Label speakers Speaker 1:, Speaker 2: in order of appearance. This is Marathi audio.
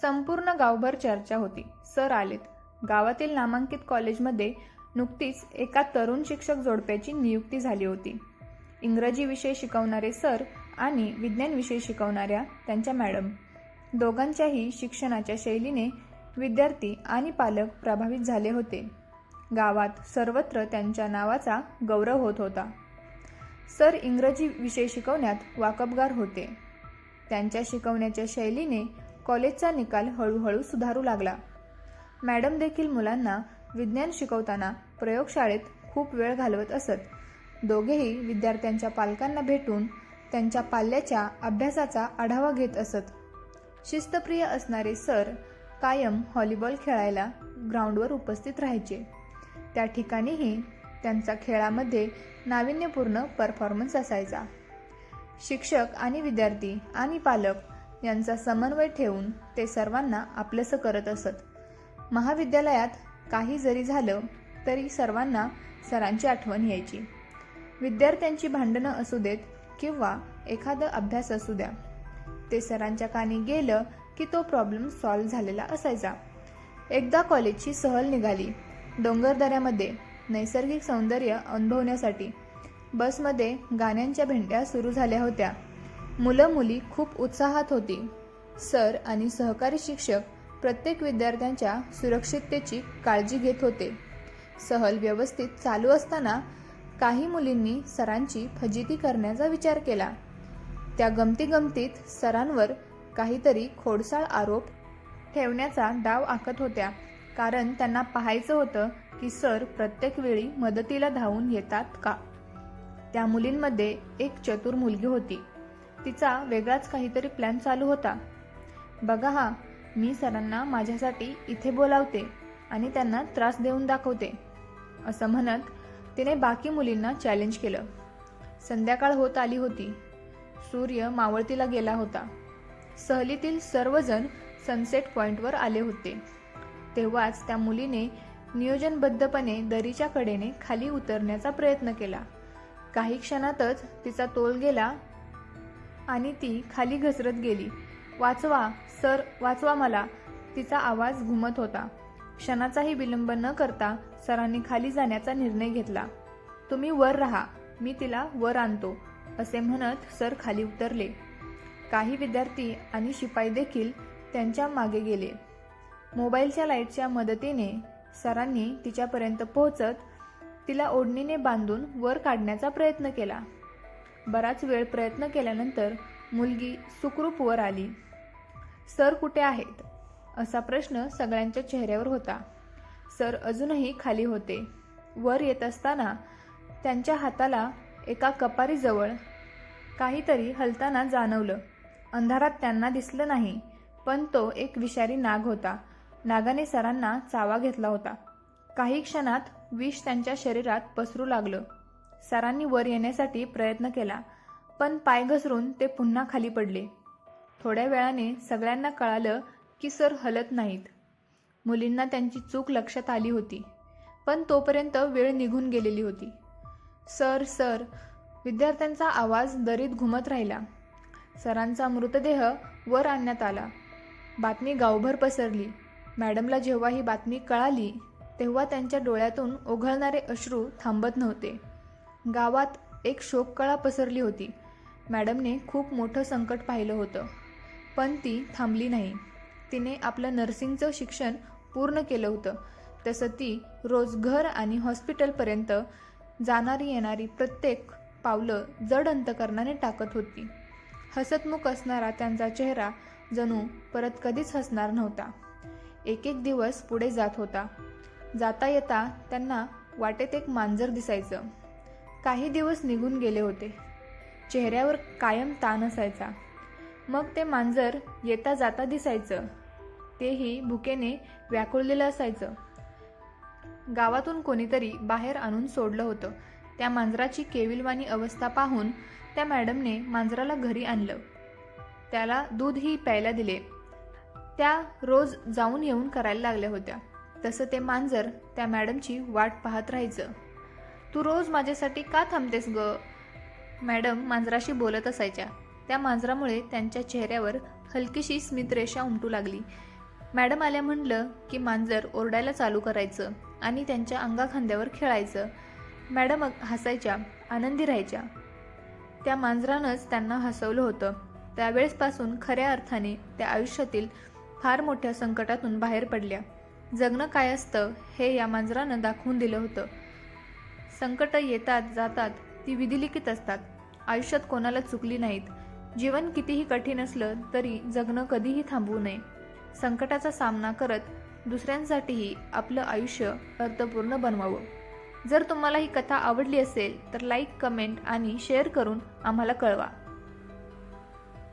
Speaker 1: संपूर्ण गावभर चर्चा होती. सर आलेत. गावातील नामांकित कॉलेजमध्ये नुकतीच एका तरुण शिक्षक जोडप्याची नियुक्ती झाली होती. इंग्रजी विषय शिकवणारे सर आणि विज्ञान विषय शिकवणाऱ्या त्यांच्या मॅडम. दोघांच्याही शिक्षणाच्या शैलीने विद्यार्थी आणि पालक प्रभावित झाले होते. गावात सर्वत्र त्यांच्या नावाचा गौरव होत होता. सर इंग्रजी विषय शिकवण्यात वाकबगार होते. त्यांच्या शिकवण्याच्या शैलीने कॉलेजचा निकाल हळूहळू सुधारू लागला. मॅडम देखील मुलांना विज्ञान शिकवताना प्रयोगशाळेत खूप वेळ घालवत असत. दोघेही विद्यार्थ्यांच्या पालकांना भेटून त्यांच्या पाल्याच्या अभ्यासाचा आढावा घेत असत. शिस्तप्रिय असणारे सर कायम हॉलीबॉल खेळायला ग्राउंडवर उपस्थित राहायचे. त्या ठिकाणीही त्यांचा खेळामध्ये नाविन्यपूर्ण परफॉर्मन्स असायचा. शिक्षक आणि विद्यार्थी आणि पालक यांचा समन्वय ठेवून ते सर्वांना आपलंसं करत असत. महाविद्यालयात काही जरी झालं तरी सर्वांना सरांची आठवण यायची. विद्यार्थ्यांची भांडणं असू देत किंवा एखादं अभ्यास असू द्या. ते सरांच्या कानी गेलं की तो प्रॉब्लेम सॉल्व्ह झालेला असायचा. एकदा कॉलेजची सहल निघाली. डोंगरदऱ्यामध्ये नैसर्गिक सौंदर्य अनुभवण्यासाठी बसमध्ये गाण्यांच्या भेंड्या सुरू झाल्या होत्या. मुलं मुली खूप उत्साहात होती. सर आणि सहकारी शिक्षक प्रत्येक विद्यार्थ्यांच्या सुरक्षिततेची काळजी घेत होते. सहल व्यवस्थित चालू असताना काही मुलींनी सरांची फजिती करण्याचा विचार केला. त्या गमती गमतीत सरांवर काहीतरी खोडसाळ आरोप ठेवण्याचा डाव आखत होत्या. कारण त्यांना पाहायचं होतं की सर प्रत्येक वेळी मदतीला धावून येतात का? त्या मुलींमध्ये एक चतुर मुलगी होती. तिचा वेगळाच काहीतरी प्लॅन चालू होता. बघा हा मी सरांना माझ्यासाठी इथे बोलावते आणि त्यांना त्रास देऊन दाखवते असं म्हणत तिने बाकी मुलींना चॅलेंज केलं. संध्याकाळ होत आली होती. सूर्य मावळतीला गेला होता. सहलीतील सर्वजण सनसेट पॉइंटवर आले होते. तेव्हाच त्या मुलीने नियोजनबद्धपणे दरीच्या कडेने खाली उतरण्याचा प्रयत्न केला. काही क्षणातच तिचा तोल गेला आणि ती खाली घसरत गेली. वाचवा सर वाचवा मला. तिचा आवाज घुमत होता. क्षणाचाही विलंब न करता सरांनी खाली जाण्याचा निर्णय घेतला. तुम्ही वर राहा मी तिला वर आणतो असे म्हणत सर खाली उतरले. काही विद्यार्थी आणि शिपाई देखील त्यांच्या मागे गेले. मोबाईलच्या लाईटच्या मदतीने सरांनी तिच्यापर्यंत पोहोचत तिला ओढणीने बांधून वर काढण्याचा प्रयत्न केला. बराच वेळ प्रयत्न केल्यानंतर मुलगी सुखरूपवर आली. सर कुठे आहेत? असा प्रश्न सगळ्यांच्या चेहऱ्यावर होता. सर अजूनही खाली होते. वर येत असताना त्यांच्या हाताला एका कपारीजवळ काहीतरी हलताना जाणवलं. अंधारात त्यांना दिसलं नाही पण तो एक विषारी नाग होता. नागाने सरांना चावा घेतला होता. काही क्षणात विष त्यांच्या शरीरात पसरू लागलं. सरांनी वर येण्यासाठी प्रयत्न केला पण पाय घसरून ते पुन्हा खाली पडले. थोड्या वेळाने सगळ्यांना कळालं की सर हलत नाहीत. मुलींना त्यांची चूक लक्षात आली होती पण तोपर्यंत वेळ निघून गेलेली होती. सर सर विद्यार्थ्यांचा आवाज दरीत घुमत राहिला. सरांचा मृतदेह वर आणण्यात आला. बातमी गावभर पसरली. मॅडमला जेव्हा ही बातमी कळाली तेव्हा त्यांच्या डोळ्यातून ओघळणारे अश्रू थांबत नव्हते. गावात एक शोककळा पसरली होती. मॅडमने खूप मोठं संकट पाहिलं होतं. पण ती थांबली नाही. तिने आपलं नर्सिंगचं शिक्षण पूर्ण केलं होतं. तसं ती रोज घर आणि हॉस्पिटलपर्यंत जाणारी येणारी प्रत्येक पावलं जड अंतकरणाने टाकत होती. हसतमुख असणारा त्यांचा चेहरा जणू परत कधीच हसणार नव्हता. एक एक दिवस पुढे जात होता. जाता येता त्यांना वाटेत एक मांजर दिसायचं. काही दिवस निघून गेले होते. चेहऱ्यावर कायम ताण असायचा. मग ते मांजर येता जाता दिसायचं. तेही भुकेने व्याकुळलेलं असायचं. गावातून कोणीतरी बाहेर आणून सोडलं होतं. त्या मांजराची केविलवाणी अवस्था पाहून त्या मॅडमने मांजराला घरी आणलं. त्याला दूधही प्यायला दिले. त्या रोज जाऊन येऊन करायला लागल्या होत्या. तसं ते मांजर त्या मॅडमची वाट पाहत राहायचं. तू रोज माझ्यासाठी का थांबतेस ग? मॅडम मांजराशी बोलत असायच्या. त्या मांजरामुळे त्यांच्या चेहऱ्यावर हलकीशी स्मितरेषा उमटू लागली. मॅडम आल्या म्हणलं की मांजर ओरडायला चालू करायचं आणि त्यांच्या अंगाखांद्यावर खेळायचं. मॅडम हसायच्या आनंदी राहायच्या. त्या मांजरानंच त्यांना हसवलं होतं. त्यावेळेसपासून खऱ्या अर्थाने त्या आयुष्यातील फार मोठ्या संकटातून बाहेर पडल्या. जगणं काय असतं हे या मांजरानं दाखवून दिलं होतं. संकट येतात जातात ती विधिलिखित असतात. आयुष्यात कोणाला चुकली नाहीत. जीवन कितीही कठीण असलं तरी जगणं कधीही थांबवू नये. संकटाचा सामना करत दुसऱ्यांसाठीही आपलं आयुष्य अर्थपूर्ण बनवावं. जर तुम्हाला ही कथा आवडली असेल तर लाईक कमेंट आणि शेअर करून आम्हाला कळवा.